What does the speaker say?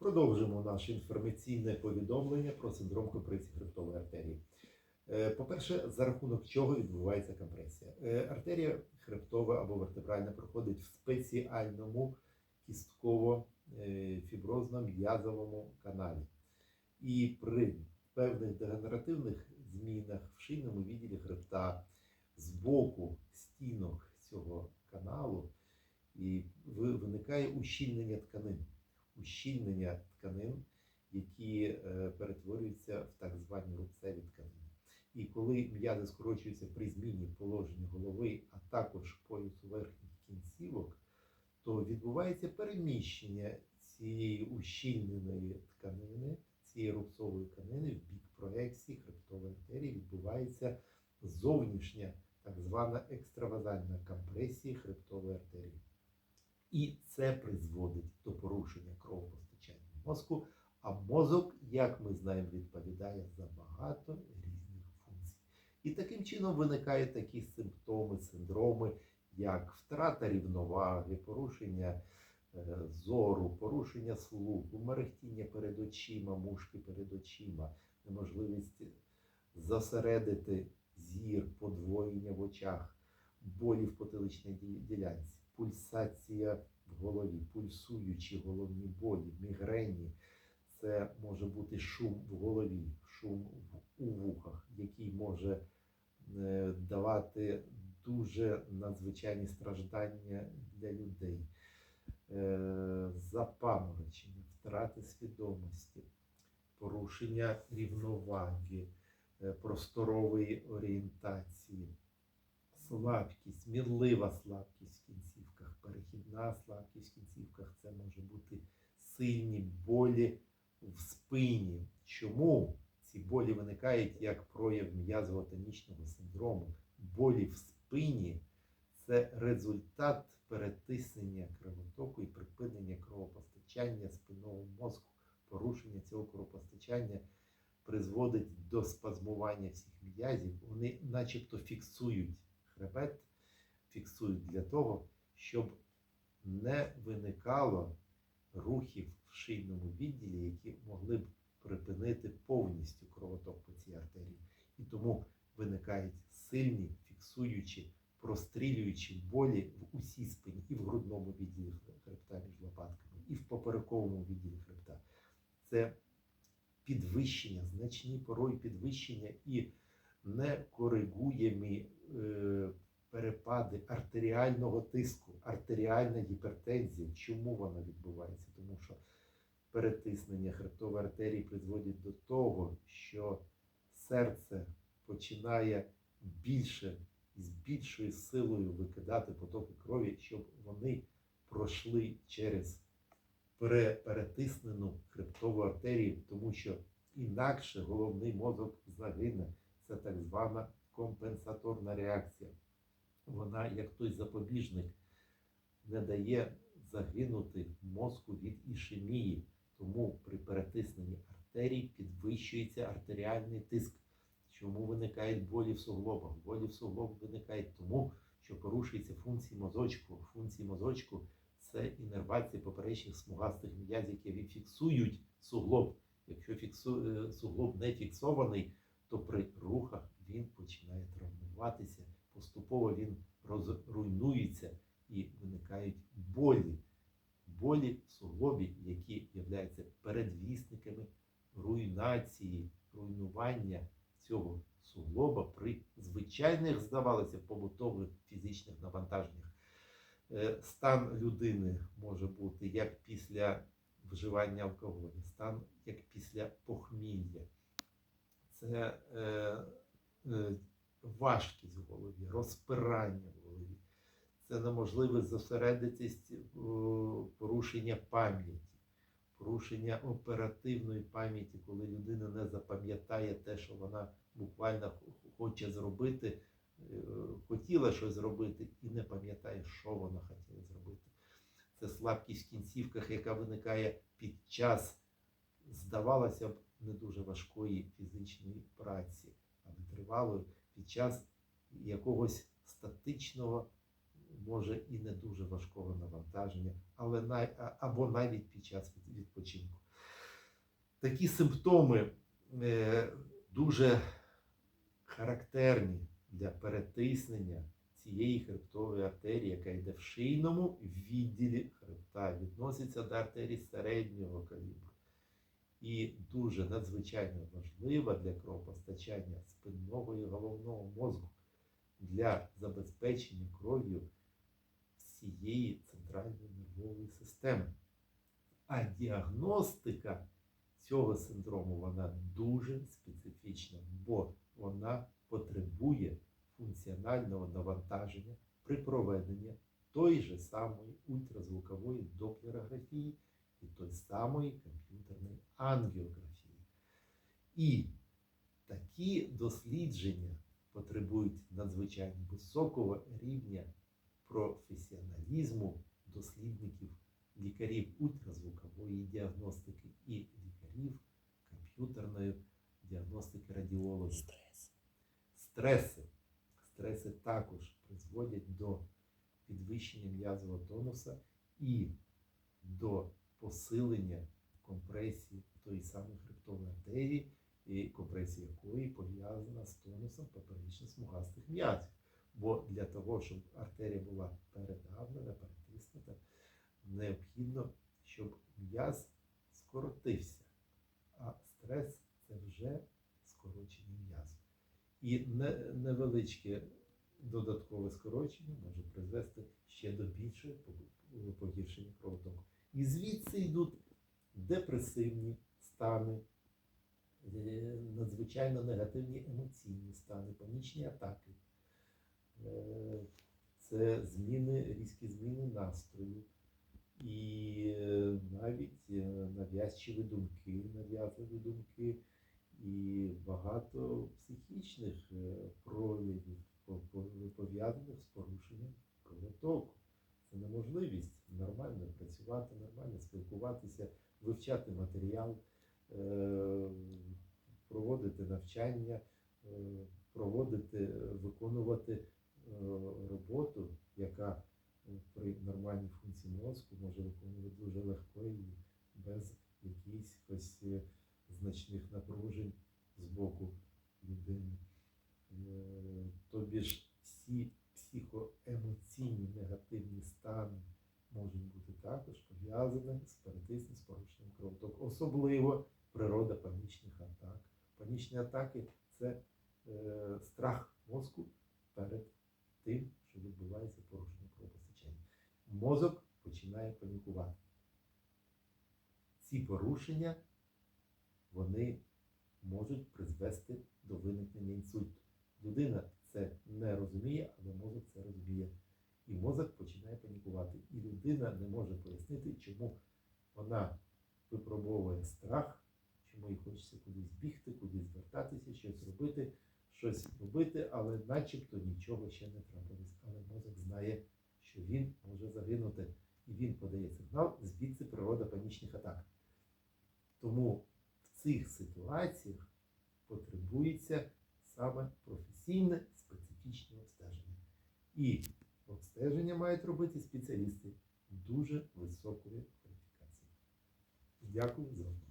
Продовжимо наше інформаційне повідомлення про синдром компресії хребтової артерії. Е, По-перше, за рахунок чого відбувається компресія? Е, Артерія хребтова або вертебральна проходить в спеціальному кістково-фіброзному м'язовому каналі. І при певних дегенеративних змінах в шийному відділі хребта з боку стінок цього каналу виникає ущільнення тканин. Ущільнення тканин, які е, перетворюються в так звані рубцеві тканини. І коли м'язи скорочуються при зміні положення голови, а також поясу верхніх кінцівок, то відбувається переміщення цієї ущільненої тканини, цієї рубцової тканини в бік проекції хребтової артерії відбувається зовнішня так звана екстравазальна компресія хребтової артерії. І це призводить до порушення кровопостачання мозку. А мозок, як ми знаємо, відповідає за багато різних функцій. І таким чином виникають такі симптоми, синдроми, як втрата рівноваги, порушення е, зору, порушення слуху, мерехтіння перед очима, мушки перед очима, неможливість зосередити зір, подвоєння в очах, болі в потиличній ділянці, пульсація в голові, пульсуючі головні болі, мігрені. Це може бути шум в голові, шум у вухах, який може е, давати дуже надзвичайні страждання для людей, Е, запаморочення, втрати свідомості, порушення рівноваги, е, просторової орієнтації, слабкість, мінлива слабкість в кінцівках, перехідна слабкість в кінцівках це може бути сильні болі в спині. Чому ці болі виникають як прояв м'язово-тонічного синдрому? Болі в спині це результат перетиснення кровотоку і припинення кровопостачання спинного мозку. Порушення цього кровопостачання призводить до спазмування всіх м'язів. Вони начебто фіксують хребет, фіксують для того, щоб не виникало рухів в шийному відділі, які могли б припинити повністю кровоток по цій артерії. І тому виникають сильні, фіксуючі, прострілюючі болі в усій спині, і в грудному відділі хребта між лопатками, і в поперековому відділі хребта. Це підвищення, значні порой підвищення і некоригуємі е, перепади артеріального тиску, артеріальна гіпертензія. Чому вона відбувається? Тому що перетиснення хребтової артерії призводить до того, що серце починає більше з більшою силою викидати потоки крові, щоб вони пройшли через перетиснену хребтову артерію, тому що інакше головний мозок загине. Це так звана компенсаторна реакція. Вона, як той запобіжник, не дає загинути мозку від ішемії. Тому при перетисненні артерій підвищується артеріальний тиск. Чому виникають болі в суглобах? Болі в суглобах виникають тому, що порушуються функції мозочку. Функції мозочку це інервація поперечних смугастих м'язів, які фіксують суглоб. Якщо фіксу... е, суглоб не фіксований, то при рухах він починає травмуватися. Поступово він розруйнується і виникають болі. Болі суглобі, які являються передвісниками руйнації, руйнування цього суглоба при звичайних, здавалося, побутових фізичних навантаженнях. Е, Стан людини може бути як після вживання алкоголю, стан як після похмілля. Це е, е, важкість в голові, розпирання в голові. Це неможливість зосередитись, е, порушення пам'яті, порушення оперативної пам'яті, коли людина не запам'ятає те, що вона буквально хоче зробити, е, хотіла щось зробити і не пам'ятає, що вона хотіла зробити. Це слабкість в кінцівках, яка виникає під час, здавалося б, не дуже важкої фізичної праці, але тривалої під час якогось статичного, може і не дуже важкого навантаження, але най, або навіть під час відпочинку. Такі симптоми е, дуже характерні для перетиснення цієї хребтової артерії, яка йде в шийному відділі хребта, відноситься до артерій середнього калібру. І дуже надзвичайно важлива для кровопостачання спинного і головного мозку для забезпечення кров'ю всієї центральної нервової системи. А діагностика цього синдрому вона дуже специфічна, бо вона потребує функціонального навантаження при проведенні тої же самої ультразвукової доплерографії і той самої комп'ютерної ангіографії. І такі дослідження потребують надзвичайно високого рівня професіоналізму дослідників, лікарів ультразвукової діагностики і лікарів комп'ютерної діагностики радіології. Стрес. Стреси. Стреси також призводять до підвищення м'язового тонуса і до посилення компресії тої самої хребтової артерії, і компресія якої пов'язана з тонусом поперечно-смугастих м'язів. Бо для того, щоб артерія була передавлена, перетиснута, необхідно, щоб м'яз скоротився. А стрес це вже скорочення м'язу. І невеличке додаткове скорочення може призвести ще до більшого погіршення кровотоку. І звідси йдуть депресивні стани, е, надзвичайно негативні емоційні стани, панічні атаки. Е, Це зміни, різкі зміни настрою. І е, навіть нав'язчиві думки, нав'язливі думки, і багато психічних проявів, по- по- пов'язаних з порушенням кровотоку. Це неможливість нормально працювати, нормально спілкуватися, вивчати матеріал, е, проводити навчання, е, проводити, виконувати е, роботу, яка при нормальній функції мозку може виконувати дуже легко і без якихось значних напружень з боку людини. Тобі ж всі психоемоційні негативні стани можуть бути також пов'язані з перетисненням, з порушенням кровотоку. Особливо природа панічних атак. Панічні атаки це е, страх мозку перед тим, що відбувається порушення кровопостачання. Мозок починає панікувати. Ці порушення вони можуть призвести до виникнення інсульту. Людина це не розуміє, але мозок це розуміє. І мозок починає панікувати. І людина не може пояснити, чому вона випробовує страх, чому їй хочеться кудись бігти, кудись звертатися, щось робити, щось робити, але начебто нічого ще не трапилось. Але мозок знає, що він може загинути. І він подає сигнал, звідси природа панічних атак. Тому в цих ситуаціях потребується саме професійне специфічне обстеження. І обстеження мають робити спеціалісти дуже високої кваліфікації. Дякую за увагу.